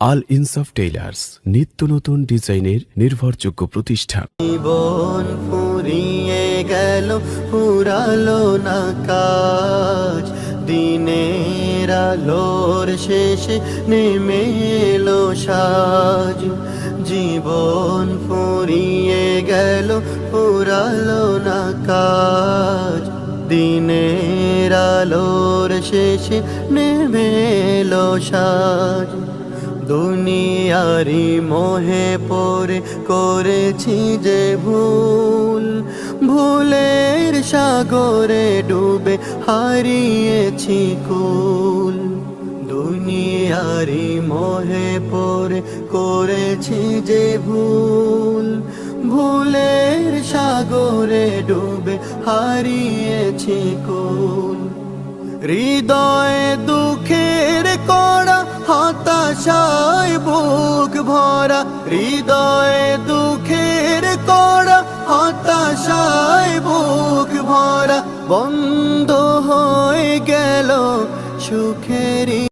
আল ইনসাফ টেইলার্স, নিত্য নতুন ডিজাইনের নির্ভরযোগ্য প্রতিষ্ঠান। জীবন ফুরিয়ে গেল ফুরালো না কাজ। দিনের আলোর শেষে নেমে এলো সাজ। জীবন ফুরিয়ে গেল ফুরালো না কাজ। দিনের আলোর শেষে নেমে এলো সাজ। দুনিয়ারি মোহে পরে করেছি যে ভুল, ভুলের সাগরে ডুবে হারিয়েছি কুল। দুনিয়ারি মোহে পরে করেছি যে ভুল, ভুলের সাগরে ডুবে হারিয়েছি কুল। হৃদয়ে কড়া হতাশায় বুক ভরা হৃদয়ে দুঃখের কড়া হতাশায় বুক ভরা বন্ধ হয়ে গেল সুখেরই